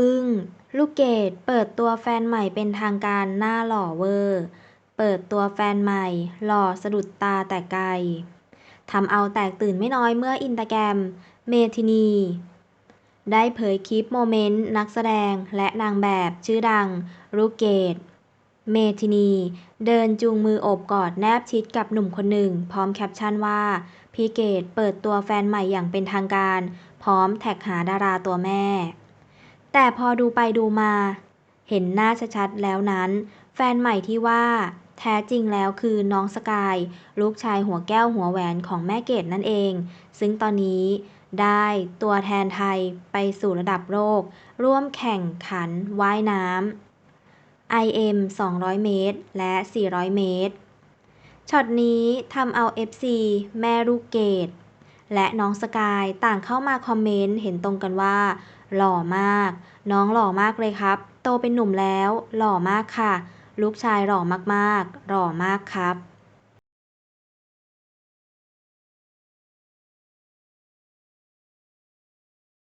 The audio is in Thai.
อึ้ง ลูกเกดเปิดตัวแฟนใหม่เป็นทางการ หน้าหล่อเวอร์ เปิดตัวแฟนใหม่ หล่อสะดุดตาแต่ไกล ทำเอาแตกตื่นไม่น้อยเมื่ออินตาแกรม เมทินี ได้เผยคลิปโมเมนต์ นักแสดงและนางแบบชื่อดัง ลูกเกดเมทินี เดินจูงมือโอบกอดแนบชิดกับหนุ่มคนหนึ่ง พร้อมแคปชั่นว่าพี่เกดเปิดตัวแฟนใหม่อย่างเป็นทางการ พร้อมแท็กหาดาราตัวแม่ แต่พอดูไปดูมา เห็นหน้าชัดๆแล้วนั้น แฟนใหม่ที่ว่า แท้จริงแล้วคือน้องสกาย ลูกชายหัวแก้วหัวแหวนของแม่เกดนั่นเอง ซึ่งตอนนี้ได้ตัวแทนไทยไปสู่ระดับโลก ร่วมแข่งขันว่ายน้ำ IM 200 เมตร และ 400 เมตร ช็อตนี้ทำเอา FC แม่ลูกเกด และน้องสกายต่างเข้ามาคอมเมนต์เห็นตรงกันว่า หล่อมาก น้องหล่อมากเลยครับ โตเป็นหนุ่มแล้ว หล่อมากค่ะ ลูกชายหล่อมากๆ หล่อมากครับ